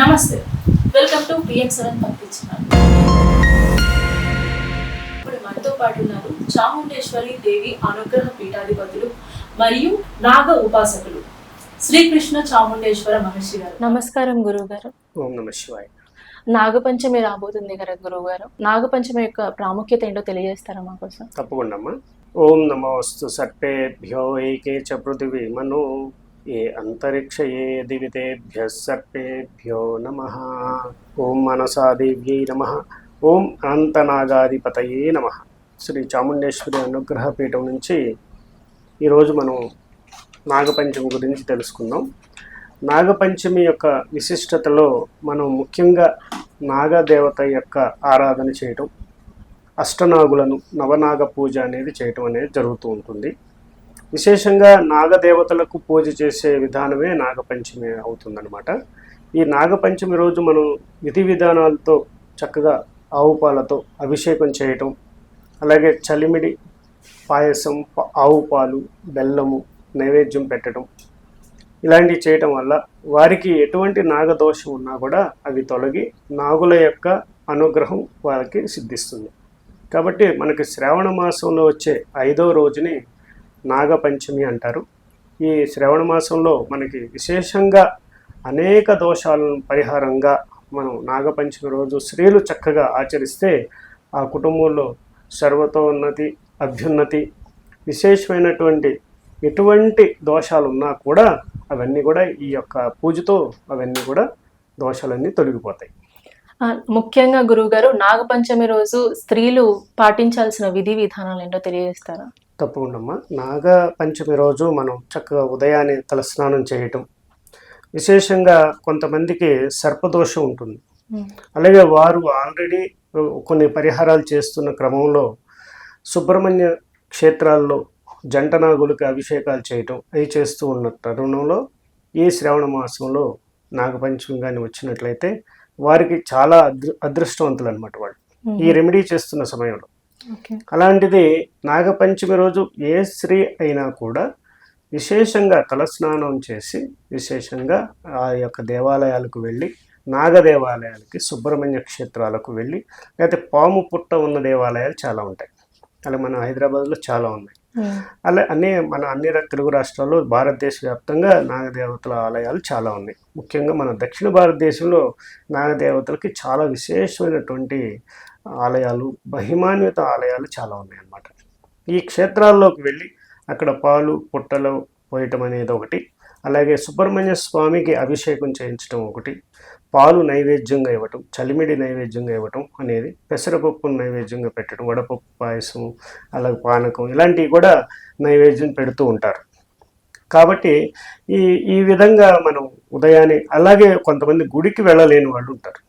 నమస్తే. Welcome to PN seven పంపించినారు. ఇప్పుడు మనతో పాటు ఉన్నారు చాముండేశ్వరి దేవి అనుగ్రహ పీఠాధిపతులు మరియు నాగ ఉపాసకులు శ్రీకృష్ణ చాముండేశ్వర మహర్షి గారు. నమస్కారం గురువుగారు. ఓం నమ శివాయ. నాగపంచమి రాబోతుంది కదా గురువుగారు. నాగపంచమి యొక్క ప్రాముఖ్యత ఏంటో తెలియజేస్తారా మా కోసం? తప్పకుండా అమ్మా. ఓం నమోస్తు సర్పేభ్యో ఏకే చ పృథివీ మను. ఏ అంతరిక్ష ఏ దివితేభ్య సర్పేభ్యో నమ. ఓం మనసాదేవ్యై నమ. ఓం అనంతనాగాధిపతయే నమ. శ్రీ చాముండేశ్వరి అనుగ్రహ పీఠం నుంచి ఈరోజు మనం నాగపంచమి గురించి తెలుసుకుందాం. నాగపంచమి యొక్క విశిష్టతలో మనం ముఖ్యంగా నాగదేవత యొక్క ఆరాధన చేయటం అష్టనాగులను నవనాగ పూజ అనేది చేయటం అనేది జరుగుతూ ఉంటుంది. విశేషంగా నాగదేవతలకు పూజ చేసే విధానమే నాగపంచమి అవుతుందన్నమాట. ఈ నాగపంచమి రోజు మనం విధి విధానాలతో చక్కగా ఆవు పాలతో అభిషేకం చేయటం అలాగే చలిమిడి పాయసం ఆవుపాలు ఆవు పాలు బెల్లము నైవేద్యం పెట్టడం ఇలాంటివి చేయటం వల్ల వారికి ఎటువంటి నాగదోషం ఉన్నా కూడా అవి తొలగి నాగుల యొక్క అనుగ్రహం వారికి సిద్ధిస్తుంది. కాబట్టి మనకి శ్రావణ మాసంలో వచ్చే ఐదో రోజుని నాగపంచమి అంటారు. ఈ శ్రవణ మాసంలో మనకి విశేషంగా అనేక దోషాలను పరిహారంగా మనం నాగపంచమి రోజు స్త్రీలు చక్కగా ఆచరిస్తే ఆ కుటుంబంలో సర్వతోన్నతి అభ్యున్నతి విశేషమైనటువంటి ఎటువంటి దోషాలు ఉన్నా కూడా అవన్నీ కూడా ఈ యొక్క పూజతో అవన్నీ కూడా దోషాలన్నీ తొలగిపోతాయి. ముఖ్యంగా గురువుగారు నాగపంచమి రోజు స్త్రీలు పాటించాల్సిన విధి విధానాలు ఏంటో తెలియజేస్తారా? తప్పకుండా నాగ పంచమి రోజు మనం చక్కగా ఉదయాన్నే తలస్నానం చేయటం. విశేషంగా కొంతమందికి సర్పదోషం ఉంటుంది. అలాగే వారు ఆల్రెడీ కొన్ని పరిహారాలు చేస్తున్న క్రమంలో సుబ్రహ్మణ్య క్షేత్రాల్లో జంట నాగులకు అభిషేకాలు చేయటం అవి చేస్తూ ఉన్న తరుణంలో ఈ శ్రావణ మాసంలో నాగపంచమి కానీ వచ్చినట్లయితే వారికి చాలా అదృ అదృష్టవంతులు అనమాట వాళ్ళు. ఈ రెమెడీ చేస్తున్న సమయంలో. అలాంటిది నాగపంచమి రోజు ఏ స్త్రీ అయినా కూడా విశేషంగా తలస్నానం చేసి విశేషంగా ఆ యొక్క దేవాలయాలకు వెళ్ళి నాగ దేవాలయాలకి సుబ్రహ్మణ్య క్షేత్రాలకు వెళ్ళి లేకపోతే పాము పుట్ట ఉన్న దేవాలయాలు చాలా ఉంటాయి. అలా మన హైదరాబాద్లో చాలా ఉన్నాయి. అలా అన్ని మన అన్ని తెలుగు రాష్ట్రాల్లో భారతదేశ వ్యాప్తంగా నాగదేవతల ఆలయాలు చాలా ఉన్నాయి. ముఖ్యంగా మన దక్షిణ భారతదేశంలో నాగదేవతలకి చాలా విశేషమైనటువంటి ఆలయాలు మహిమాన్విత ఆలయాలు చాలా ఉన్నాయన్నమాట. ఈ క్షేత్రాల్లోకి వెళ్ళి అక్కడ పాలు పుట్టలు పోయటం అనేది ఒకటి. అలాగే సుబ్రహ్మణ్య స్వామికి అభిషేకం చేయించడం ఒకటి. పాలు నైవేద్యంగా ఇవ్వటం చలిమిడి నైవేద్యంగా ఇవ్వటం అనేది పెసరపప్పును నైవేద్యంగా పెట్టడం వడపప్పు పాయసం అలాగే పానకం ఇలాంటివి కూడా నైవేద్యం పెడుతూ ఉంటారు. కాబట్టి ఈ ఈ విధంగా మనం ఉదయాన్నే అలాగే కొంతమంది గుడికి వెళ్ళలేని వాళ్ళు ఉంటారు.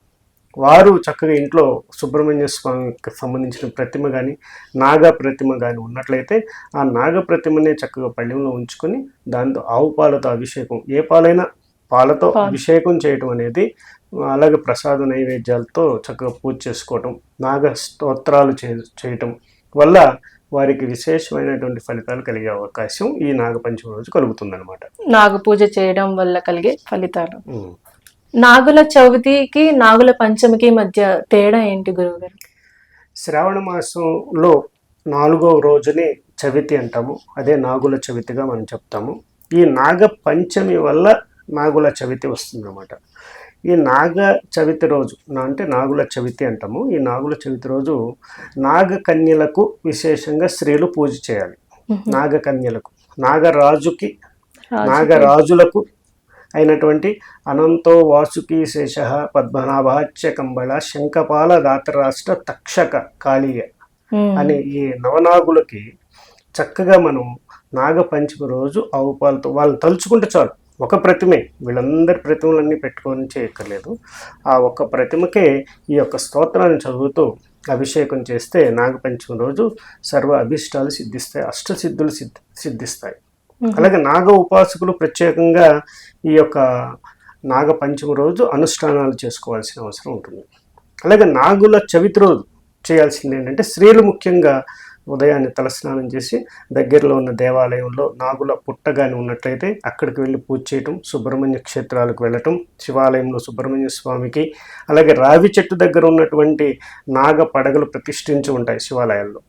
వారు చక్కగా ఇంట్లో సుబ్రహ్మణ్య స్వామికి సంబంధించిన ప్రతిమ కానీ నాగ ప్రతిమ కానీ ఉన్నట్లయితే ఆ నాగ ప్రతిమనే చక్కగా పళ్ళెంలో ఉంచుకొని దాంతో ఆవు పాలతో అభిషేకం ఏ పాలైనా పాలతో పాలు. అభిషేకం చేయటం అనేది అలాగే ప్రసాద నైవేద్యాలతో చక్కగా పూజ చేసుకోవటం నాగ స్తోత్రాలు చే చేయటం వల్ల వారికి విశేషమైనటువంటి ఫలితాలు కలిగే అవకాశం ఈ నాగపంచమి రోజు కలుగుతుందన్నమాట. నాగ పూజ చేయడం వల్ల కలిగే ఫలితాలు. నాగుల చవితికి నాగుల పంచమికి మధ్య తేడా ఏంటి గురువుగారు? శ్రావణ మాసంలో నాలుగో రోజుని చవితి అంటాము. అదే నాగుల చవితిగా మనం చెప్తాము. ఈ నాగ పంచమి వల్ల నాగుల చవితి వస్తుందన్నమాట. ఈ నాగ చవితి రోజు అంటే నాగుల చవితి అంటాము. ఈ నాగుల చవితి రోజు నాగకన్యలకు విశేషంగా స్త్రీలు పూజ చేయాలి. నాగకన్యలకు నాగరాజుకి నాగరాజులకు అయినటువంటి అనంతో వాసుకి శేష పద్మనాభాచ్య కంబళ శంఖపాల దాతరాష్ట్ర తక్షక కాళీయ. అని ఈ నవనాగులకి చక్కగా మనం నాగపంచమి రోజు ఆవు పాలతో వాళ్ళని తలుచుకుంటే చాలు. ఒక ప్రతిమే. వీళ్ళందరి ప్రతిమలన్నీ పెట్టుకొని చేయక్కర్లేదు. ఆ ఒక్క ప్రతిమకే ఈ యొక్క స్తోత్రాన్ని చదువుతూ అభిషేకం చేస్తే నాగపంచమి రోజు సర్వ అభిష్టాలు సిద్ధిస్తాయి అష్టసిద్ధులు సిద్ధి సిద్ధిస్తాయి. అలాగే నాగ ఉపాసకులు ప్రత్యేకంగా ఈ యొక్క నాగ పంచమి రోజు అనుష్ఠానాలు చేసుకోవాల్సిన అవసరం ఉంటుంది. అలాగే నాగుల చవితి రోజు చేయాల్సింది ఏంటంటే స్త్రీలు ముఖ్యంగా ఉదయాన్నే తలస్నానం చేసి దగ్గరలో ఉన్న దేవాలయంలో నాగుల పుట్టగాని ఉన్నట్లయితే అక్కడికి వెళ్ళి పూజ చేయటం సుబ్రహ్మణ్య క్షేత్రాలకు వెళ్ళటం శివాలయంలో సుబ్రహ్మణ్య స్వామికి అలాగే రావి చెట్టు దగ్గర ఉన్నటువంటి నాగ పడగలు ప్రతిష్ఠించి ఉంటాయి శివాలయాల్లో.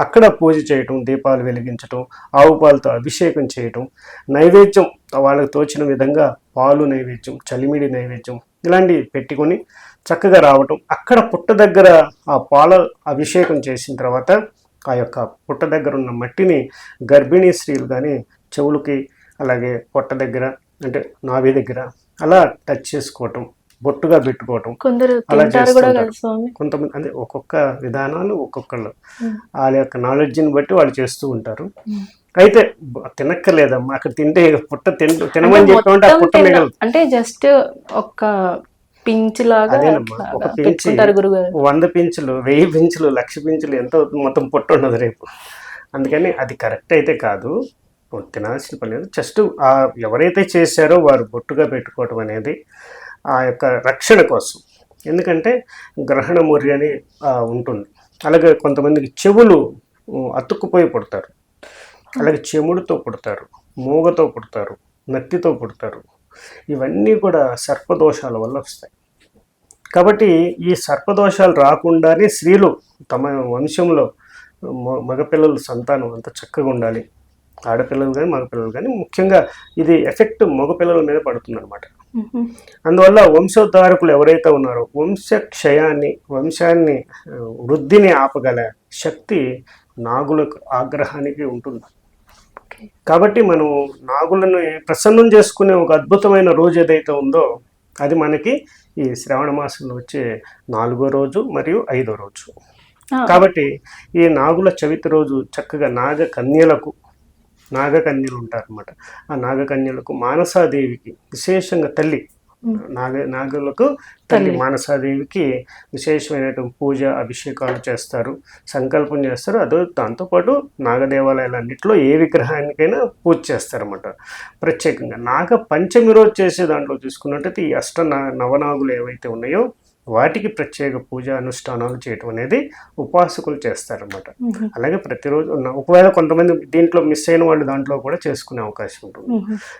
అక్కడ పూజ చేయటం దీపాలు వెలిగించటం ఆవు పాలతో అభిషేకం చేయటం నైవేద్యం వాళ్ళకి తోచిన విధంగా పాలు నైవేద్యం చలిమిడి నైవేద్యం ఇలాంటివి పెట్టుకొని చక్కగా రావటం. అక్కడ పుట్ట దగ్గర ఆ పాల అభిషేకం చేసిన తర్వాత ఆ యొక్క పుట్ట దగ్గర ఉన్న మట్టిని గర్భిణీ స్త్రీలు కానీ చెవులకి అలాగే పొట్ట దగ్గర అంటే నాభి దగ్గర అలా టచ్ చేసుకోవటం. బొట్టుగా పెట్టుకోవటం. అలా చేస్తుంటారు. కొంతమంది అంటే ఒక్కొక్క విధానాలు ఒక్కొక్కళ్ళు. వాళ్ళ యొక్క నాలెడ్జ్ని బట్టి వాళ్ళు చేస్తూ ఉంటారు. అయితే తినక్కర్లేదమ్మా. అక్కడ తింటే పుట్ట తిన తినమని చెప్పామంటే ఆ పుట్ట మిగలదు. అంటే జస్ట్ ఒక పించ్ లాగా ఒక పించి వంద పించులు వెయ్యి పించులు లక్ష పించులు ఎంత అవుతుంది మొత్తం పుట్ట ఉండదు రేపు. అందుకని అది కరెక్ట్ అయితే కాదు. తినాల్సిన పని లేదు. జస్ట్ ఆ ఎవరైతే చేశారో వారు బొట్టుగా పెట్టుకోవటం అనేది ఆ యొక్క రక్షణ కోసం. ఎందుకంటే గ్రహణ అని ఉంటుంది. అలాగే కొంతమందికి చెవులు అతుక్కుపోయి పుడతారు. అలాగే చెముడుతో పుడతారు మూగతో పుడతారు నత్తితో పుడతారు. ఇవన్నీ కూడా సర్పదోషాల వల్ల వస్తాయి. కాబట్టి ఈ సర్పదోషాలు రాకుండానే స్త్రీలు తమ వంశంలో మ- మగపిల్లల సంతానం అంత చక్కగా ఉండాలి. ఆడపిల్లలు కానీ మగపిల్లలు కానీ ముఖ్యంగా ఇది ఎఫెక్ట్ మగపిల్లల మీద పడుతుందన్నమాట. అందువల్ల వంశోద్ధారకులు ఎవరైతే ఉన్నారో వంశ క్షయాన్ని వంశాన్ని వృద్ధిని ఆపగల శక్తి నాగులకు ఆగ్రహానికి ఉంటుంది. కాబట్టి మనం నాగులను ప్రసన్నం చేసుకునే ఒక అద్భుతమైన రోజు ఏదైతే ఉందో అది మనకి ఈ శ్రావణ మాసంలో వచ్చే నాలుగో రోజు మరియు ఐదో రోజు. కాబట్టి ఈ నాగుల చవితి రోజు చక్కగా నాగ కన్యలకు నాగకన్యలు ఉంటారన్నమాట ఆ నాగకన్యలకు మానసాదేవికి విశేషంగా తల్లి. నాగ నాగులకు తల్లి. మానసాదేవికి విశేషమైనటువంటి పూజ అభిషేకాలు చేస్తారు సంకల్పం చేస్తారు అదో దాంతోపాటు నాగదేవాలయాలన్నింటిలో ఏ విగ్రహానికైనా పూజ చేస్తారన్నమాట ప్రత్యేకంగా నాగ పంచమి రోజు చేసే దాంట్లో చూసుకున్నట్టయితే ఈ అష్ట నవనాగులు ఏవైతే ఉన్నాయో వాటికి ప్రత్యేక పూజ అనుష్ఠానాలు చేయటం అనేది ఉపాసకులు చేస్తారన్నమాట మ్మ్. అలాగే ప్రతిరోజు ఉన్న- ఒకవేళ కొంతమంది దీంట్లో మిస్ అయిన వాళ్ళు దాంట్లో కూడా చేసుకునే అవకాశం ఉంటుంది.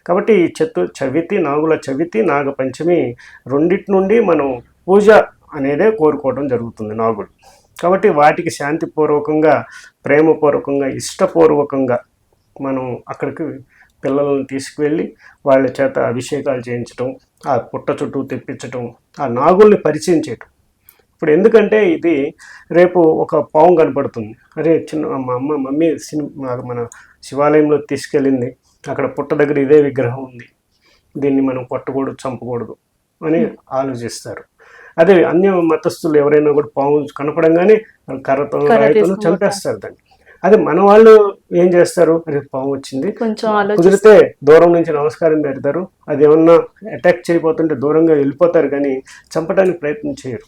కాబట్టి ఈ చతు చవితి నాగుల చవితి నాగ పంచమి రెండిటి నుండి మనం పూజ అనేదే కోరుకోవడం జరుగుతుంది నాగులు కాబట్టి వాటికి శాంతిపూర్వకంగా ప్రేమపూర్వకంగా ఇష్టపూర్వకంగా మనం అక్కడికి పిల్లలను తీసుకువెళ్ళి వాళ్ళ చేత అభిషేకాలు చేయించటం ఆ పుట్ట చుట్టూ తెప్పించటం ఆ నాగుల్ని పరిచయం చేయటం. ఇప్పుడు ఎందుకంటే ఇది రేపు ఒక పాము కనపడుతుంది. అరే చిన్న మా అమ్మ మమ్మీ సినిమా మన శివాలయంలో తీసుకెళ్ళింది. అక్కడ పుట్ట దగ్గర ఇదే విగ్రహం ఉంది. దీన్ని మనం కొట్టకూడదు చంపకూడదు అని ఆలోచిస్తారు. అదే అన్య మతస్థులు ఎవరైనా కూడా పాము కనపడంగానే కర్రతో తీసుకొని చంపేస్తారు దాన్ని. అదే మన వాళ్ళు ఏం చేస్తారు? అరే పాము వచ్చింది. కొంచెం కుదిరితే దూరం నుంచి నమస్కారం పెడతారు. అది ఏమన్నా అటాక్ చేయబోతుంటే దూరంగా వెళ్ళిపోతారు కానీ చంపడానికి ప్రయత్నం చేయరు.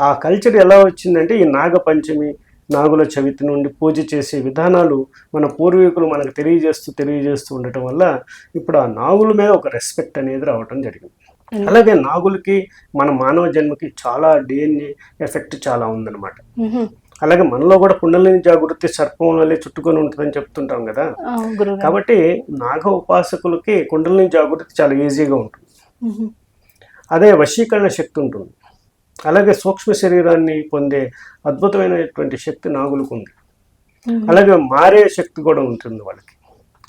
ఆ కల్చర్ ఎలా వచ్చిందంటే ఈ నాగ పంచమి నాగుల చవితి నుండి పూజ చేసే విధానాలు మన పూర్వీకులు మనకు తెలియజేస్తూ తెలియజేస్తూ ఉండటం వల్ల ఇప్పుడు ఆ నాగుల మీద ఒక రెస్పెక్ట్ అనేది రావటం జరిగింది. అలాగే నాగులకి మన మానవ జన్మకి చాలా డిఎన్ఏ ఎఫెక్ట్ చాలా ఉందన్నమాట. అలాగే మనలో కూడా కుండలిని జాగృతి సర్పం వల్లే చుట్టుకొని ఉంటుందని చెప్తుంటాం కదా. కాబట్టి నాగ ఉపాసకులకి కుండలిని జాగృతి చాలా ఈజీగా ఉంటుంది. అదే వశీకరణ శక్తి ఉంటుంది. అలాగే సూక్ష్మ శరీరాన్ని పొందే అద్భుతమైనటువంటి శక్తి నాగులకు ఉంది. అలాగే మారే శక్తి కూడా ఉంటుంది వాళ్ళకి.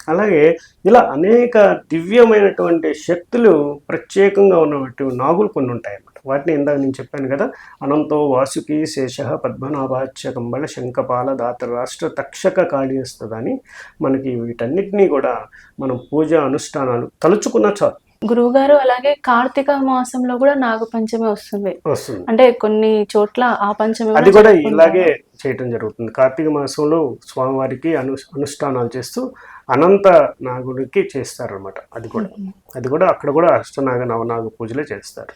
అలాగే ఇలా అనేక దివ్యమైనటువంటి శక్తులు ప్రత్యేకంగా ఉన్నటువంటి నాగులు కొన్ని ఉంటాయి అన్నమాట. వాటిని ఇందాక నేను చెప్పాను కదా అనంతో వాసుకి శేష పద్మనాభాచ్య కంబళ శంఖపాల దాత రాష్ట్ర తక్షక కాళీస్తదని మనకి వీటన్నిటినీ కూడా మనం పూజ అనుష్ఠానాలు తలుచుకున్న చాలు. గురువుగారు అలాగే కార్తీక మాసంలో కూడా నాగపంచమి వస్తుంది. వస్తుంది. అంటే కొన్ని చోట్ల ఆ పంచమి అది కూడా. ఇలాగే చేయటం జరుగుతుంది. కార్తీక మాసంలో స్వామివారికి అను అనుష్ఠానాలు చేస్తూ అనంత నాగుడికి చేస్తారనమాట అది కూడా. అది కూడా అక్కడ కూడా అష్టనాగ నవనాగ పూజలే చేస్తారు.